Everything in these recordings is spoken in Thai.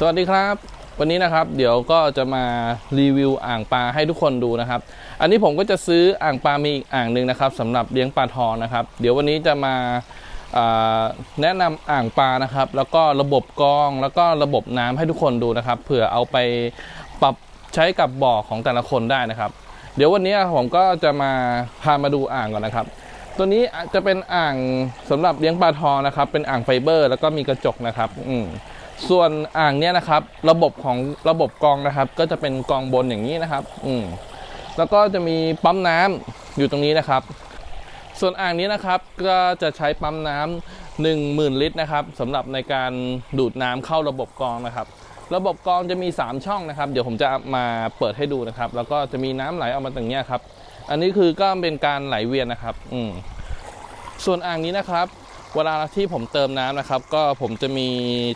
สวัสดีครับ วันนี้นะครับเดี๋ยวก็จะมารีวิวอ่างปลาให้ทุกคนดูนะครับ อันนี้ผมก็จะซื้ออ่างปลามีอีกอ่างหนึ่งนะครับสำหรับเลี้ยงปลาทองนะครับ เดี๋ยววันนี้จะมาแนะนำอ่างปลานะครับ แล้วก็ระบบกรองแล้วก็ระบบน้ำให้ทุกคนดูนะครับเผื่อเอาไปปรับใช้กับบ่อของแต่ละคนได้นะครับ เดี๋ยววันนี้ผมก็จะมาพามาดูอ่างก่อนนะครับ ตัวนี้จะเป็นอ่างสำหรับเลี้ยงปลาทองนะครับ เป็นอ่างไฟเบอร์ แล้วก็มีกระจกนะครับ อืม ส่วนอ่างเนี้ยนะครับ ระบบของระบบกองนะครับ ก็จะเป็นกองบนอย่างนี้นะครับ อืมแล้วก็จะมีปั๊มน้ำอยู่ตรงนี้นะครับ ส่วนอ่างนี้นะครับก็จะใช้ปั๊มน้ำหนึ่งหมื่นลิตรนะครับสำหรับในการดูดน้ำเข้าระบบกองนะครับ ระบบกองจะมี 3 ช่องนะครับ เดี๋ยวผมจะมาเปิดให้ดูนะครับ แล้วก็จะมีน้ำไหลออกมาตรงเนี้ยครับ อันนี้คือก็เป็นการไหลเวียนนะครับ อืมส่วนอ่างนี้นะครับ เวลาที่ผมเติมน้ำนะครับ ก็ผมจะมี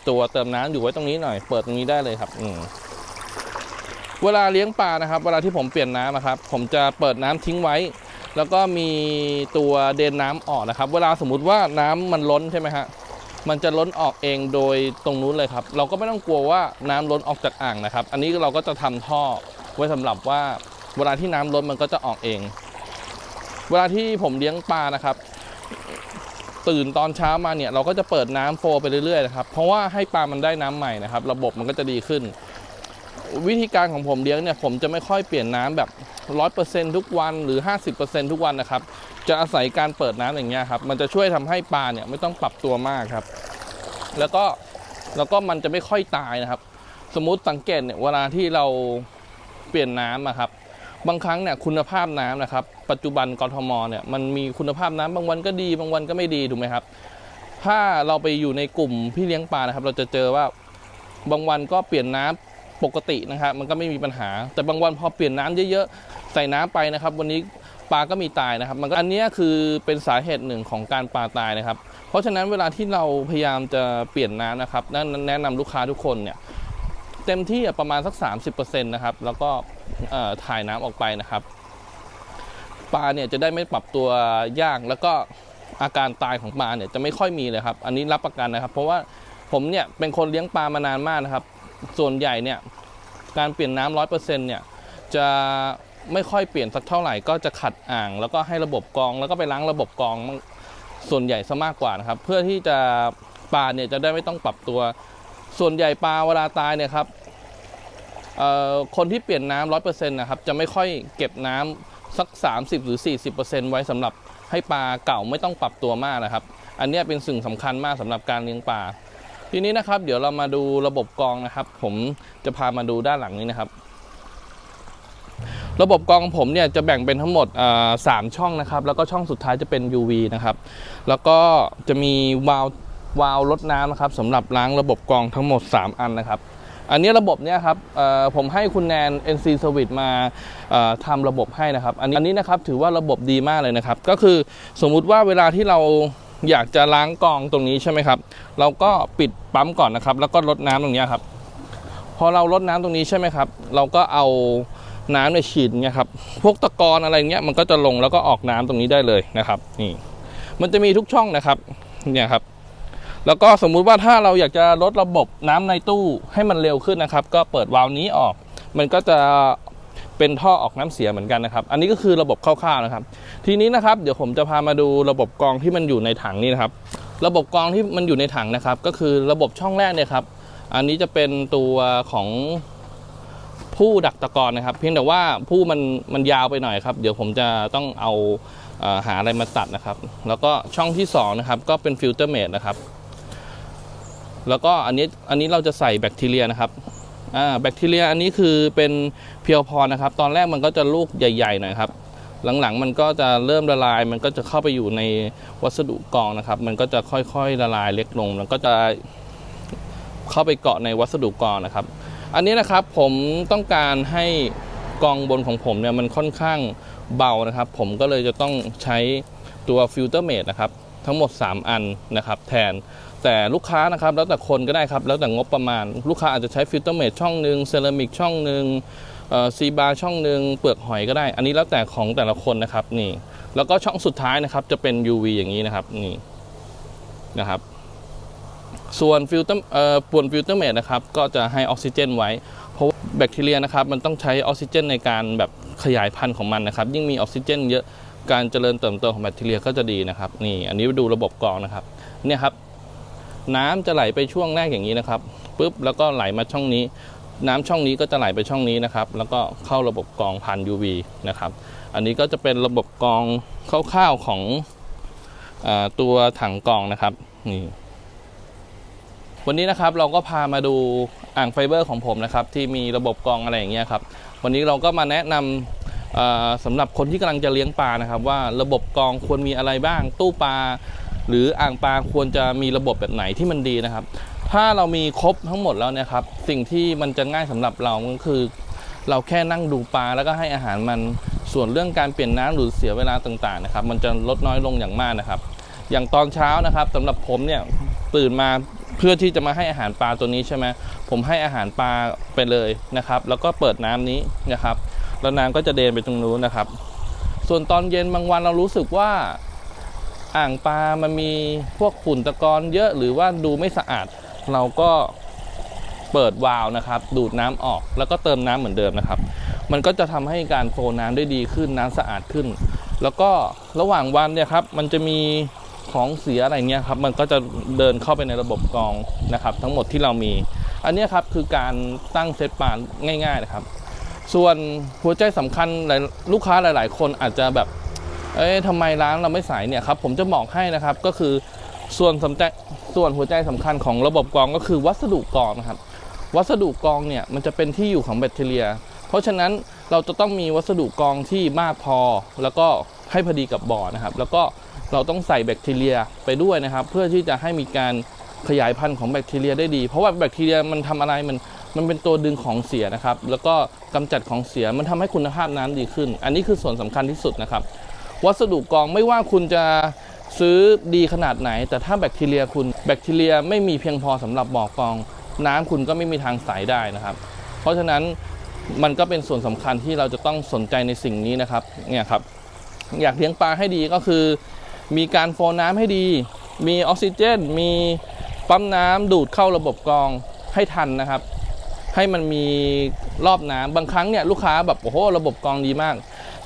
ตัวเติมน้ำอยู่ไว้ตรงนี้หน่อย เปิดตรงนี้ได้เลยครับอืเวลาเลี้ยงปลานะครับ เวลาที่ผมเปลี่ยนน้ำนะครับ ผมจะเปิดน้ำทิ้งไว้ แล้วก็มีตัวเดนน้ำออกนะครับ เวลาสมมุติว่าน้ำมันล้นใช่ไหมฮะมันจะล้นออกเองโดยตรงนู้นเลยครับ เราก็ไม่ต้องกลัวว่าน้ำล้นออกจากอ่างนะครับ อันนี้เราก็จะทำท่อไว้สำหรับว่าเวลาที่น้ำล้นมันก็จะออกเอง เวลาที่ผมเลี้ยงปลานะครับ ตื่นตอนเช้ามาเนี่ยเราก็จะเปิดน้ำโฟลไปเรื่อยๆนะครับเพราะว่าให้ปลามันได้น้ำใหม่นะครับ ระบบมันก็จะดีขึ้น วิธีการของผมเลี้ยงเนี่ยผมจะไม่ค่อยเปลี่ยนน้ำแบบร้อยเปอร์เซ็นทุกวันหรือ50%ทุกวันนะครับ จะอาศัยการเปิดน้ำอย่างเงี้ยครับ มันจะช่วยทำให้ปลาเนี่ยไม่ต้องปรับตัวมากครับ แล้วก็แล้วก็มันจะไม่ค่อยตายนะครับ สมมุติสังเกตเนี่ยเวลาที่เราเปลี่ยนน้ำอะครับ บางครั้งเนี่ยคุณภาพน้ำนะครับ ปัจจุบันกรทมเนี่ยมันมีคุณภาพน้ำบางวันก็ดี บางวันก็ไม่ดีถูกไหมครับ ถ้าเราไปอยู่ในกลุ่มพี่เลี้ยงปลานะครับ เราจะเจอว่าบางวันก็เปลี่ยนน้ำปกตินะครับ มันก็ไม่มีปัญหา แต่บางวันพอเปลี่ยนน้ำเยอะๆใส่น้ำไปนะครับ วันนี้ปลาก็มีตายนะครับ มันก็อันนี้คือเป็นสาเหตุหนึ่งของการปลาตายนะครับ เพราะฉะนั้นเวลาที่เราพยายามจะเปลี่ยนน้ำนะครับนั่นแนะนำลูกค้าทุกคนเนี่ยเต็มที่ประมาณสัก 30%นะครับแล้วก็ ถ่ายน้ำออกไปนะครับ ปลาเนี่ยจะได้ไม่ปรับตัวยากแล้วก็อาการตายของปลาเนี่ยจะไม่ค่อยมีเลยครับ อันนี้รับประกันนะครับ เพราะว่าผมเนี่ยเป็นคนเลี้ยงปลามานานมากนะครับ ส่วนใหญ่เนี่ยการเปลี่ยนน้ำร้อยเปอร์เซ็นต์เนี่ยจะไม่ค่อยเปลี่ยนสักเท่าไหร่ก็จะขัดอ่าง แล้วก็ให้ระบบกรอง แล้วก็ไปล้างระบบกรองส่วนใหญ่ซะมากกว่านะครับ เพื่อที่จะปลาเนี่ยจะได้ไม่ต้องปรับตัว ส่วนใหญ่ปลาเวลาตายเนี่ยครับ คนที่เปลี่ยนน้ำร้อยเปอร์เซ็นต์นะครับจะไม่ค่อยเก็บน้ำสัก 30 หรือ 40%ไว้สำหรับให้ปลาเก่าไม่ต้องปรับตัวมากนะครับ อันนี้เป็นสิ่งสำคัญมากสำหรับการเลี้ยงปลาทีนี้นะครับ เดี๋ยวเรามาดูระบบกรองนะครับ ผมจะพามาดูด้านหลังนี้นะครับ ระบบกรองของผมเนี่ยจะแบ่งเป็นทั้งหมดสามช่องนะครับ แล้วก็ช่องสุดท้ายจะเป็น UV นะครับ แล้วก็จะมีวาล์ววาล์วลดน้ำนะครับสำหรับล้างระบบกรองทั้งหมด 3 อันนะครับ อันนี้ระบบเนี่ยครับผมให้คุณแนน NC Service มาทำระบบให้นะครับ อันนี้อันนี้นะครับถือว่าระบบดีมากเลยนะครับ ก็คือสมมุติว่าเวลาที่เราอยากจะล้างกองตรงนี้ใช่ไหมครับ เราก็ปิดปั๊มก่อนนะครับ แล้วก็ลดน้ำตรงนี้ครับ พอเราลดน้ำตรงนี้ใช่ไหมครับ เราก็เอาน้ำในฉีดเนี่ยครับ พวกตะกอนอะไรเงี้ยมันก็จะลงแล้วก็ออกน้ำตรงนี้ได้เลยนะครับ นี่ มันจะมีทุกช่องนะครับ เนี่ยครับ แล้วก็สมมุติว่าถ้าเราอยากจะลดระบบน้ำในตู้ให้มันเร็วขึ้นนะครับ ก็เปิดวาล์วนี้ออก มันก็จะเป็นท่อออกน้ำเสียเหมือนกันนะครับ อันนี้ก็คือระบบคร่าวๆนะครับ ทีนี้นะครับเดี๋ยวผมจะพามาดูระบบกรองที่มันอยู่ในถังนี่นะครับ ระบบกรองที่มันอยู่ในถังนะครับ ก็คือระบบช่องแรกเนี่ยครับ อันนี้จะเป็นตัวของผู้ดักตะกอนนะครับ เพียงแต่ว่าผู้มันมันยาวไปหน่อยครับ เดี๋ยวผมจะต้องเอาหาอะไรมาตัดนะครับ แล้วก็ช่องที่สองนะครับก็เป็นฟิลเตอร์เมดนะครับ แล้วก็อันนี้อันนี้เราจะใส่แบคทีเรียนะครับอ่าแบคทีเรียอันนี้คือเป็นเพียวพรนะครับ ตอนแรกมันก็จะลูกใหญ่ๆหน่อยครับ หลังๆมันก็จะเริ่มละลาย มันก็จะเข้าไปอยู่ในวัสดุกรองนะครับ มันก็จะค่อยๆละลายเล็กลงมันก็จะเข้าไปเกาะในวัสดุกรองนะครับ อันนี้นะครับผมต้องการให้กรองบนของผมเนี่ยมันค่อนข้างเบานะครับ ผมก็เลยจะต้องใช้ตัวฟิลเตอร์เมดนะครับ ทั้งหมด 3 อันนะครับ แทน แต่ลูกค้านะครับ แล้วแต่คนก็ได้ครับ แล้วแต่งบประมาณ ลูกค้าอาจจะใช้ฟิลเตอร์เมดช่องหนึ่งเซรามิกช่องหนึ่งซีบาช่องหนึ่งเปลือกหอยก็ได้ อันนี้แล้วแต่ของแต่ละคนนะครับนี่ แล้วก็ช่องสุดท้ายนะครับจะเป็น UV อย่างนี้นะครับนี่นะครับ ส่วนฟิลเตอร์เอ่อป่วนฟิลเตอร์เมดนะครับก็จะให้ออกซิเจนไว้ เพราะแบคทีเรียนะครับมันต้องใช้ออกซิเจนในการแบบขยายพันธุ์ของมันนะครับ ยิ่งมีออกซิเจน เยอะการเจริญเติบโตของแบคทีเรียก็จะดีนะครับนี่อันนี้ดูระบบกรองนะครับเนี่ยครับ น้ำจะไหลไปช่วงแรกอย่างนี้นะครับปุ๊บแล้วก็ไหลมาช่องนี้ น้ำช่องนี้ก็จะไหลไปช่องนี้นะครับ แล้วก็เข้าระบบกรองผ่าน UV นะครับ อันนี้ก็จะเป็นระบบกรองคร่าวๆของอตัวถังกรองนะครับนี่วันนี้นะครับเราก็พามาดูอ่างไฟเบอร์ของผมนะครับที่มีระบบกรองอะไรอย่างเงี้ยครับวันนี้เราก็มาแนะนำเอ่อสำหรับคนที่กำลังจะเลี้ยงปลานะครับ ว่าระบบกรองควรมีอะไรบ้าง ตู้ปลา หรืออ่างปลาควรจะมีระบบแบบไหนที่มันดีนะครับ ถ้าเรามีครบทั้งหมดแล้วเนะครับสิ่งที่มันจะง่ายสำหรับเราก็คือ เราแค่นั่งดูปลาแล้วก็ให้อาหารมันส่วนเรื่องการเปลี่ยนน้ำหรือเสียเวลาต่างๆนะครับมันจะลดน้อยลงอย่างมากนะครับ อย่างตอนเช้านะครับสำหรับผมเนี่ยตื่นมาเพื่อที่จะมาให้อาหารปลาตัวนี้ใช่ไหมผมให้อาหารปลาไปเลยนะครับ แล้วก็เปิดน้ำนี้นะครับ แล้วน้ำก็จะเดินไปตรงนู้นนะครับ ส่วนตอนเย็นบางวันเรารู้สึกว่า อ่างปลามันมีพวกฝุ่นตะกอนเยอะหรือว่าดูไม่สะอาด เราก็เปิดวาล์วนะครับ ดูดน้ำออกแล้วก็เติมน้ำเหมือนเดิมนะครับ มันก็จะทำให้การโฟน้ำได้ดีขึ้นน้ำสะอาดขึ้น แล้วก็ระหว่างวันเนี่ยครับมันจะมีของเสียอะไรเงี้ยครับมันก็จะเดินเข้าไปในระบบกรองนะครับ ทั้งหมดที่เรามี อันนี้ครับคือการตั้งเซตปลาง่ายๆนะครับ ส่วนหัวใจสำคัญหลายลูกค้าหลาย ๆ คนอาจจะแบบ เอ๊ะทำไมร้านเราไม่ใส่เนี่ยครับ ผมจะบอกให้นะครับก็คือส่วนสำคัญส่วนหัวใจสำคัญของระบบกรองก็คือวัสดุกรองนะครับ วัสดุกรองเนี่ยมันจะเป็นที่อยู่ของแบคทีเรีย เพราะฉะนั้นเราจะต้องมีวัสดุกรองที่มากพอ แล้วก็ให้พอดีกับบ่อนะครับ แล้วก็เราต้องใส่แบคทีเรียไปด้วยนะครับ เพื่อที่จะให้มีการขยายพันธุ์ของแบคทีเรียได้ดี เพราะว่าแบคทีเรียมันทำอะไรมันมันเป็นตัวดึงของเสียนะครับ แล้วก็กำจัดของเสียมันทำให้คุณภาพน้ำดีขึ้น อันนี้คือส่วนสำคัญที่สุดนะครับ วัสดุกองไม่ว่าคุณจะซื้อดีขนาดไหน แต่ถ้าแบคทีเรียคุณแบคทีเรียไม่มีเพียงพอสำหรับบ่อกอง น้ำคุณก็ไม่มีทางใสได้นะครับ เพราะฉะนั้นมันก็เป็นส่วนสำคัญที่เราจะต้องสนใจในสิ่งนี้นะครับเนี่ยครับอยากเลี้ยงปลาให้ดีก็คือ มีการโฟน้ำให้ดี มีออกซิเจน มีปั๊มน้ำดูดเข้าระบบกรองให้ทันนะครับ ให้มันมีรอบน้ำบางครั้งเนี่ยลูกค้าแบบโอ้โหระบบกรองดีมาก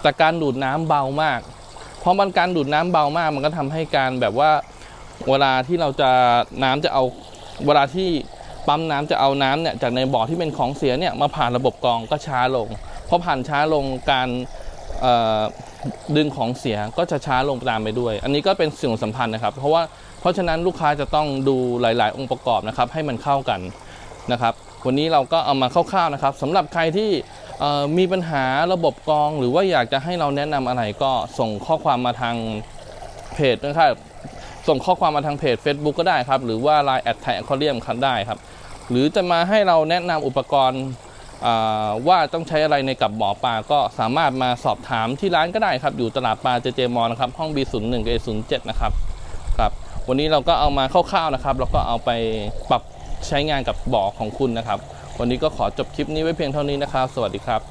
แต่การดูดน้ำเบามาก ราะมันการดูดน้ำเบามาก มันก็ทำให้การแบบว่าเวลาที่เราจะน้ำจะเอาเวลาที่ปั๊มน้ำจะเอาน้ำเนี่ยจากในบ่อที่เป็นของเสียเนี่ยมาผ่านระบบกรองก็ช้าลงพอผ่านช้าลงการดึงของเสียก็จะช้าลงตามไปด้วย อันนี้ก็เป็นสิ่งสำคัญนะครับ เพราะว่าเพราะฉะนั้นลูกค้าจะต้องดูหลาย ๆ องค์ประกอบนะครับให้มันเข้ากันนะครับ วันนี้เราก็เอามาคร่าวๆนะครับสำหรับใครที่มีปัญหาระบบกรอง หรือว่าอยากจะให้เราแนะนำอะไรก็ส่งข้อความมาทางเพจนะครับส่งข้อความมาทางเพจ Facebook ก็ได้ครับ หรือว่า Line แอดไทยคอเรียมคันได้ครับ หรือจะมาให้เราแนะนำอุปกรณ์ว่าต้องใช้อะไรในกับบ่อปลาก็สามารถมาสอบถามที่ร้านก็ได้ครับ อยู่ตลาดปลาเจเจมอนะครับ ห้อง B01 กับ A07 นะครับครับ วันนี้เราก็เอามาคร่าวๆนะครับ แล้วก็เอาไปปรับ ใช้งานกับบ่อของคุณนะครับ วันนี้ก็ขอจบคลิปนี้ไว้เพียงเท่านี้นะครับ สวัสดีครับ